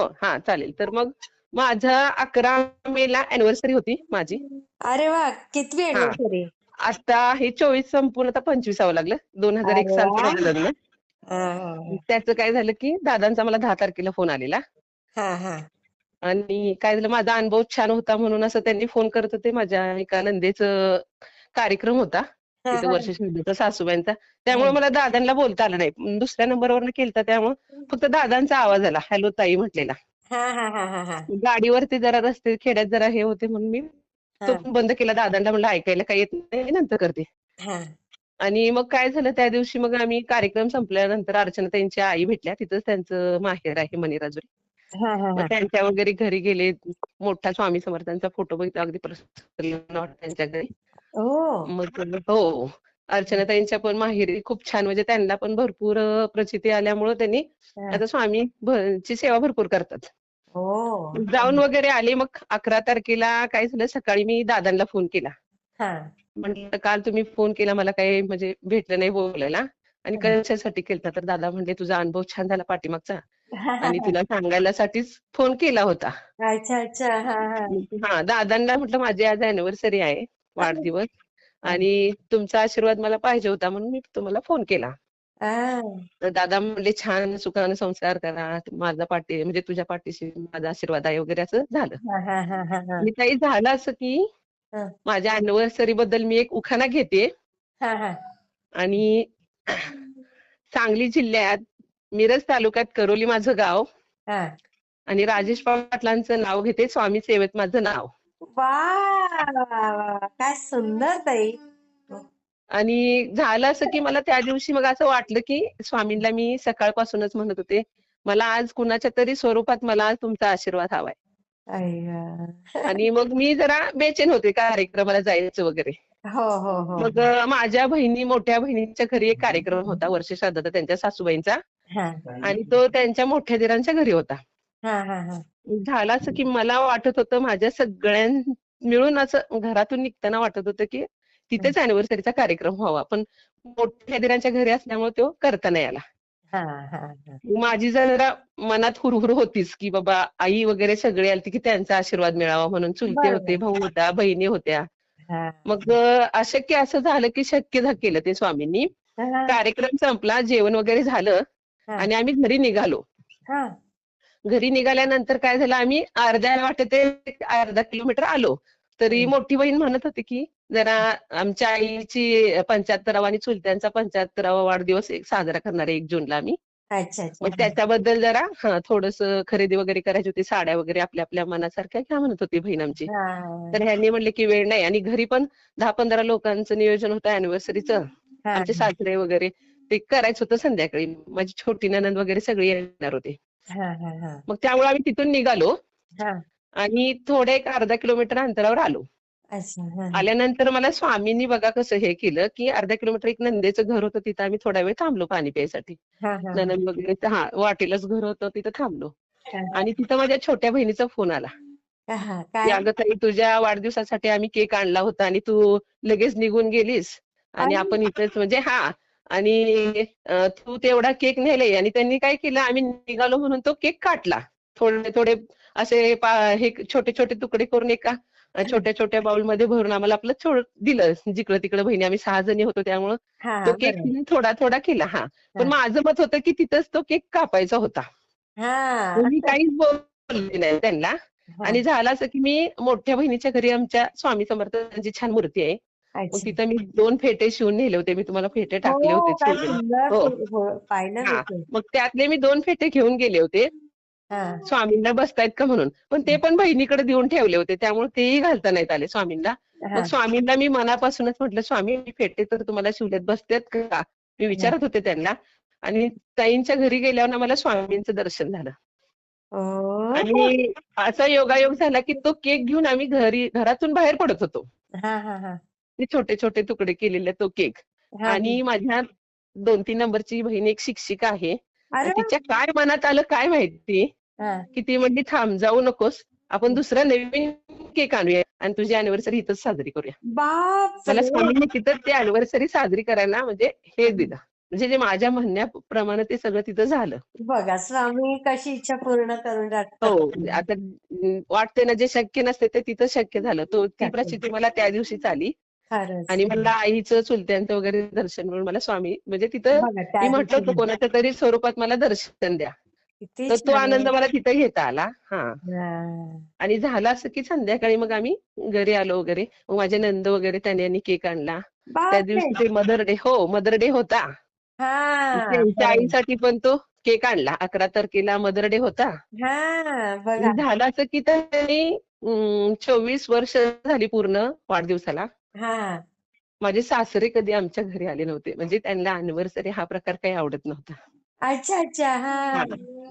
हो हा चालेल. तर मग माझा अकरा मेला अॅनिव्हर्सरी होती माझी. अरे वा कितवी अॅनिव्हर्सरी आता हे चोवीस संपून आता पंचवीसावं लागलं. दोन हजार एक अरे साल वा. माझं लग्न. हा त्याचं काय झालं की दादांचा मला दहा तारखेला फोन आलेला. हा हा. आणि काय झालं माझा अनुभव छान होता म्हणून असं त्यांनी फोन करत होते. माझ्या एका नंदेचं कार्यक्रम होता. तिथं वर्ष श्राद्धचा सासूबाईंचा. त्यामुळे मला दादांना बोलता आलं नाही. दुसऱ्या नंबरवरनं केलता त्यामुळे फक्त दादांचा आवाज आला. हॅलो ताई म्हटलेला. गाडीवरती जरा रस्ते खेड्यात जरा हे होते म्हणून मी तो बंद केला. दादांना म्हणलं ऐकायला काही येत नाही नंतर करते. हा. आणि मग काय झालं त्या दिवशी मग आम्ही कार्यक्रम संपल्यानंतर अर्चनाताईंच्या आई भेटल्या. तिथंच त्यांचं माहेर आहे मणिराजुरी. हा हा मग हा. त्यांच्या वगैरे घरी गेले मोठा स्वामी समर्थांचा फोटो बघितला अगदी प्रसन्न वाटलं त्यांच्या घरी. ओ. मग हो. अर्चनाताईंच्या पण माहेरी खूप छान म्हणजे त्यांना पण भरपूर अं, प्रचिती आल्यामुळं त्यांनी हा. आता स्वामी भ- ची सेवा भरपूर करतात. ओ. जाऊन वगैरे आले मग अकरा तारखेला काय झालं सकाळी मी दादांना फोन केला. हा. म्हटलं काल तुम्ही फोन केला मला काही म्हणजे भेटलं नाही बोलायला आणि हा. कशासाठी केलता? तर दादा म्हणले तुझा अनुभव छान झाला पाठीमागचा. हा, हा, आणि तुला सांगायलासाठीच फोन केला होता हा. अच्छा अच्छा हा हा हा दादांना म्हटलं माझी आज अॅनिव्हर्सरी आहे वाढदिवस आणि तुमचा आशीर्वाद मला पाहिजे होता म्हणून मी तुम्हाला फोन केला हा. तर दादा म्हणले छान सुखाने संसार करा माझा पाठी म्हणजे तुझ्या पाठीशी माझा आशीर्वाद आहे वगैरे असं झालं हा, हा, हा, हा, हा. आणि काही झालं असं की हा. माझ्या अॅनिव्हर्सरी बद्दल मी एक उखाणा घेते हा, हा. आणि सांगली जिल्ह्यात मिरज तालुक्यात करोली माझं गाव. हा. आणि राजेश पाटलांचं नाव घेते स्वामी सेवेत माझं नाव. वा काय सुंदर ताई. आणि झालं असं की मला त्या दिवशी मग असं वाटलं की स्वामींना मी सकाळपासूनच म्हणत होते मला आज कुणाच्या तरी स्वरूपात मला आज तुमचा आशीर्वाद हवाय. आणि मग मी जरा बेचैन होते कार्यक्रमाला जायचं वगैरे. हो हो हो. मग माझ्या बहिणी मोठ्या बहिणीच्या घरी एक कार्यक्रम होता वर्ष श्राद्धाचा त्यांच्या सासूबाईंचा. हा. आणि तो त्यांच्या मोठ्या दिरांच्या घरी होता. हा हा हा. झालं असं की मला वाटत होतं माझ्या सगळ्यां मिळून असं घरातून निघताना वाटत होतं की तिथेच अॅनिव्हर्सरीचा कार्यक्रम व्हावा. पण मोठ्या दिरांच्या घरी असल्यामुळे तो करता नाही आला. माझी जरा मनात हुरहुर होतीच की बाबा आई वगैरे सगळे आलते की त्यांचा आशीर्वाद मिळावा म्हणून चुलते. होते भाऊ होता बहिणी होत्या. मग अशक्य असं झालं की शक्य केलं ते स्वामींनी. कार्यक्रम संपला जेवण वगैरे झालं. आणि आम्ही घरी निघालो. घरी निघाल्यानंतर काय झालं आम्ही अर्ध्या वाटत ते अर्धा किलोमीटर आलो. तरी. मोठी बहीण म्हणत होती की जरा आमच्या आईची पंच्याहत्तरावा आणि चुलत्यांचा पंच्याहत्तरावा वाढदिवस साजरा करणार आहे एक जूनला आम्ही. अच्छा अच्छा. मग त्याच्याबद्दल जरा हा थोडस खरेदी वगैरे करायची होती साड्या वगैरे आपल्या आपल्या मनासारख्या घ्या म्हणत होती बहीण आमची. हा. तर ह्यांनी म्हणले की वेळ नाही. आणि घरी पण दहा पंधरा लोकांचं नियोजन होतं अॅनिव्हर्सरीचं हा. आमचे सासरे वगैरे. ते करायचं होतं संध्याकाळी. माझी छोटी ननंद वगैरे सगळे येणार होते. हा हा हा. मग त्यामुळे आम्ही तिथून निघालो. हा. आणि थोडे एक अर्धा किलोमीटर अंतरावर आलो. अच्छा हा आल्यानंतर मला स्वामींनी बघा कसं हे केलं की अर्धा किलोमीटर एक नंदेचं घर होतं तिथं आम्ही थोडा वेळ थांबलो पाणी प्यायसाठी. हा हा ननंद वगैरे हा वाटेलाच घर होतं तिथं थांबलो. हा. आणि तिथं माझ्या छोट्या बहिणीचा फोन आला. हा की काय? अगं ताई तुझ्या वाढदिवसासाठी आम्ही केक आणला होता आणि तू लगेच निघून गेलीस. आणि अरे. आपण इथेच म्हणजे हा. आणि अं, तू तेवढा केक नेले आणि त्यांनी काय केलं आम्ही निघालो म्हणून तो केक काटला. थोडे थोडे असे पा- हे छोटे छोटे तुकडे करून एका छोट्या छोट्या बाउलमध्ये भरून आम्हाला आपलं छोड दिलं. जिकडं तिकडं बहिणी आम्ही सहा जणी होतो त्यामुळं तो केक थोडा थोडा केला हा. पण माझं मत होतं की तिथंच तो केक कापायचा होता. हा मी काहीच बोलले नाही त्यांना. आणि झालं असं की मी मोठ्या बहिणीच्या घरी आमच्या स्वामी समर्थांची छान मूर्ती आहे. तिथं मी दोन फेटे शिवून नेले होते. मी तुम्हाला फेटे टाकले हो, होते शिवलेले. सुंदर हो. मग त्यातले मी दोन फेटे घेऊन गेले होते. स्वामींना बसतायत का म्हणून? पण ते पण बहिणीकडे देऊन ठेवले होते. त्यामुळे तेही घालता नाहीत आले स्वामींना. हा. मग स्वामींना मी मनापासूनच म्हटलं स्वामी मी फेटे तर तुम्हाला शिवलेत बसतेत का? मी विचारत होते त्यांना. आणि ताईंच्या घरी गेल्यावर मला स्वामींचं दर्शन झालं. आणि असा योगायोग झाला की तो केक घेऊन आम्ही घरी घरातून बाहेर पडत होतो. ते छोटे छोटे तुकडे केलेले तो केक. आणि माझ्या दोन तीन नंबरची बहीण एक शिक्षिका आहे. तिच्या काय मनात आलं काय माहिती. की ती म्हणली थांब जाऊ नकोस. आपण दुसरा नवीन केक आणूया आणि तुझी अॅनिव्हर्सरी इथंच साजरी करूया. बाप मला रे. स्वामींनी तिथं ते अॅनिव्हर्सरी साजरी करायला म्हणजे हे दिलं. म्हणजे जे माझ्या म्हणण्याप्रमाणे ते सगळं तिथं झालं. बघा स्वामी कशी इच्छा पूर्ण करून हो आता वाटते ना जे शक्य नसते ते तिथं शक्य झालं. तो ती प्रचिती मला त्या दिवशीच आली. आणि मला आईचं चुलत्यांचं वगैरे दर्शन मिळून मला स्वामी म्हणजे तिथं मी म्हटलं होतं कोणाच्या तरी स्वरूपात मला दर्शन द्या. तर तो. आनंद मला तिथं घेता आला. हा. आणि झालं असं की संध्याकाळी मग आम्ही घरी आलो वगैरे. मग माझे नंद वगैरे त्याने यांनी केक आणला. त्या दिवशी ते मदर डे हो मदर डे होता. हा. त्यांच्या. आईसाठी पण तो केक आणला. अकरा तारखेला मदर डे होता. हा झालं असं की त्यांनी चोवीस वर्ष झाली पूर्ण वाढदिवसाला. हा. माझे सासरे कधी आमच्या घरी आले नव्हते. म्हणजे त्यांना अॅनिव्हर्सरी हा प्रकार काही आवडत नव्हता. अच्छा अच्छा. हा. हा.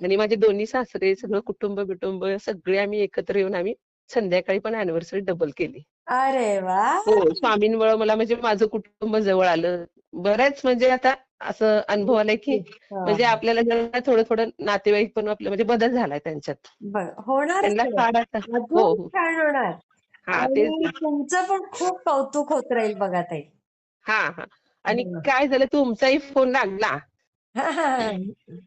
आणि माझे दोन्ही सासरे सगळं कुटुंब बिटुंब सगळे आम्ही एकत्र येऊन आम्ही संध्याकाळी पण अॅनिव्हर्सरी डबल केली. अरे वा! हो स्वामींमुळे मला म्हणजे माझं कुटुंब जवळ आलं. बऱ्याच म्हणजे आता असं अनुभव आलाय की हा. म्हणजे आपल्याला जरा थोडं थोडं नातेवाईक पण आपलं म्हणजे बदल झालाय त्यांच्यात. होणारच त्यांना ते. हो अजून हो छान होणार. हा तेच आणि ना. तुमचं पण खूप कौतुक होत राहील बघा ताई. हा हा. आणि हो. काय झालं तुमचाही फोन लागला. हा, हा, हा.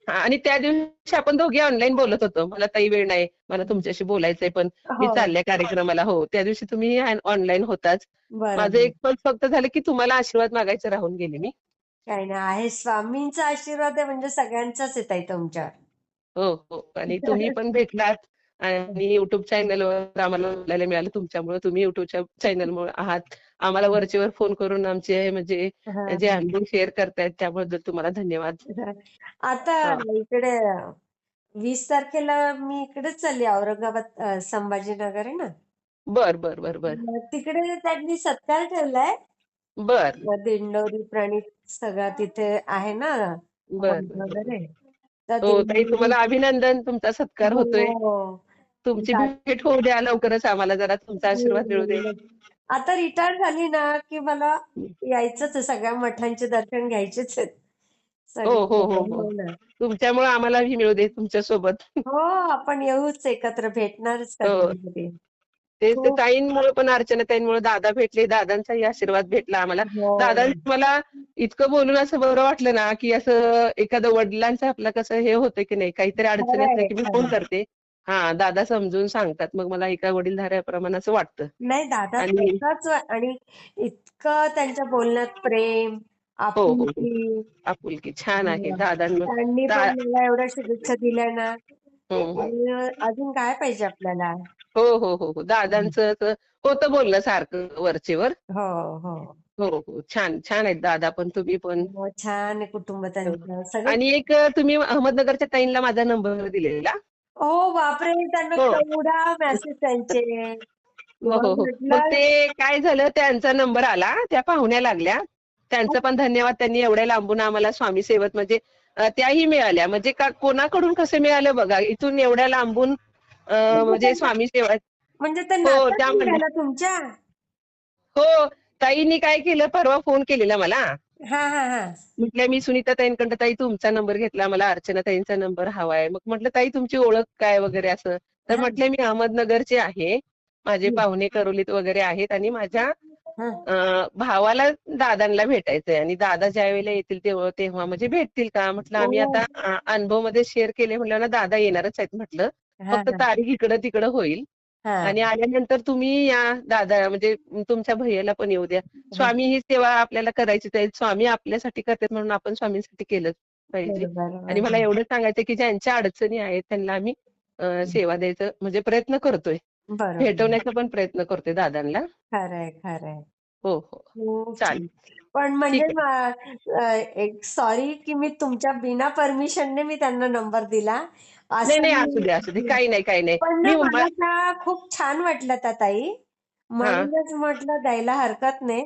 हा, आणि त्या दिवशी आपण दोघे ऑनलाईन बोलत होतो. मला ताई वेळ नाही मला तुमच्याशी बोलायचंय पण मी हो. चालले कार्यक्रमाला. हो त्या दिवशी तुम्ही ऑनलाईन होताच. माझं बरोबर एक पण फक्त झालं की तुम्हाला आशीर्वाद मागायचं राहून गेले मी. काही नाही आहे स्वामींचा आशीर्वाद आहे म्हणजे सगळ्यांचाच येत आहे तुमच्यावर. हो हो. आणि तुम्ही पण भेटलात. आणि युट्यूब चॅनलवर आम्हाला बोलायला मिळालं. तुमच्यामुळे तुम्ही युट्यूबच्या चॅनलमुळे आहात. आम्हाला वरचेवर फोन करून आमचे म्हणजे. जे अनुभव शेअर करतायत त्याबद्दल तुम्हाला धन्यवाद. आता. इकडे वीस तारखेला मी इकडेच चालली औरंगाबाद संभाजीनगर आहे ना? बर बर बर बर. तिकडे त्यांनी सत्कार ठेवलाय बर. दिंडोरी प्रणित सगळं तिथे आहे ना? बर वगैरे. हो तुम्हाला अभिनंदन तुमचा सत्कार होतोय. हो. तुमची भेट होऊ द्या लवकरच. आम्हाला जरा तुमचा आशीर्वाद मिळू दे. आता रिटायर झाली ना की मला यायचंच आहे सगळ्या मठांचे दर्शन घ्यायचेच आहेत हो हो हो. हो हो तुमच्यामुळे आम्हालाही मिळू दे तुमच्यासोबत हो आपण येऊच एकत्र भेटणारच हो. ते ताईंमुळे पण अर्चना ताईंमुळे दादा भेटले दादांचाही आशीर्वाद भेटला आम्हाला हो. दादा मला इतकं बोलून असं बरं वाटलं ना की असं एखादं वडिलांचं आपलं कसं हे होतं की नाही काहीतरी अडचणी खरंय, की मी फोन खरंय. करते हा दादा समजून सांगतात. मग मला एका वडीलधाऱ्याप्रमाणे असं वाटतं. नाही दादा आणि- तसाच वा- आणि इतकं त्यांच्या बोलण्यात प्रेम हो, हो. आपुलकी. आपुलकी छान आहे. हो. दादांमुळे त्यांनी दा- पण मला एवढ्या शुभेच्छा दिल्या ना. हम्म. आणि अजून काय पाहिजे आपल्याला? हो हो हो हो. दादांचं होतं बोलणं सारखं वरचेवर. हो हो. हो हो. छान छान आहेत दादा पण तुम्ही पण. हो, छान आहे कुटुंब त्यांचं. सगळं आणि एक तुम्ही अहमदनगरच्या ताईंना माझा नंबर दिलेला. हो बापरे त्यांना हो. केवढा मेसेज त्यांचे हो हो मग हो मग ते काय झालं त्यांचा नंबर आला त्या पाहुण्या लागल्या. त्यांचं पण धन्यवाद त्यांनी एवढ्या लांबून आम्हाला स्वामी सेवक म्हणजे अं, त्याही मिळाल्या. म्हणजे का कोणाकडून कसं मिळालं बघा इथून एवढ्या लांबून अं, म्हणजे स्वामी सेवा म्हणजे ते हो, निघाला तुमच्या? हो ताईंनी काय केलं परवा फोन केलेला मला. हा हा हा. म्हटलं मी सुनीता ताईंकडं ताई तुमचा नंबर घेतला. मला अर्चना ताईंचा नंबर हवाय. मग म्हटलं ताई तुमची ओळख काय वगैरे असं? तर हा. म्हटलं मी अहमदनगरचे आहे. माझे हं. पाहुणे करोलीत वगैरे आहेत आणि माझ्या हा. अं, भावाला दादांना भेटायचंय. आणि दादा ज्या वेळेला येतील तेव्हा तेव्हा म्हणजे भेटतील का? म्हटलं आम्ही हो. आता अं, अनुभवमध्ये शेअर केले. म्हटलं ना दादा येणारच आहेत. म्हटलं हा फक्त तारीख इकडं तिकडं होईल. आणि आल्यानंतर तुम्ही या दादा म्हणजे तुमच्या भैयाला पण येऊ द्या. स्वामी ही सेवा आपल्याला करायची आहे. स्वामी आपल्यासाठी करतात म्हणून आपण स्वामींसाठी केलंच पाहिजे. बरोबर, आणि मला एवढं सांगायचं की ज्यांच्या अडचणी आहेत त्यांना आम्ही सेवा द्यायचं म्हणजे प्रयत्न करतोय. भेटवण्याचा पण प्रयत्न करतोय दादांना. खरंय खरंय. हो हो. खूप चालेल. पण म्हणजे ठीक मा- अ, एक सॉरी की मी तुमच्या बिना परमिशनने मी त्यांना नंबर दिला. असं नाही मी- असू दे असू दे. काही नाही काही नाही. पण मी ना मा- मला त्या खूप छान वाटलं त्या ताई. म्हणूनच म्हटलं द्यायला हरकत नाही.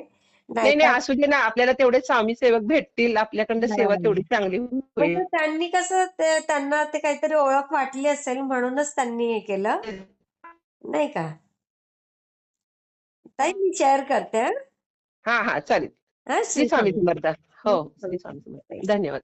नाही नाहीतर नाही असू दे ना. आपल्याला तेवढे स्वामी सेवक भेटतील. आपल्याकडनं सेवा बरोबर. तेवढी चांगली होईल. त्यांनी कसं ते त्यांना ते काहीतरी ओळख वाटली असेल म्हणूनच त्यांनी हे केलं. नाही का? ताई मी शेअर करते हं. हा हा चालेल. श्री स्वामी. समर्थ. हो श्री स्वामी समर्थ. धन्यवाद.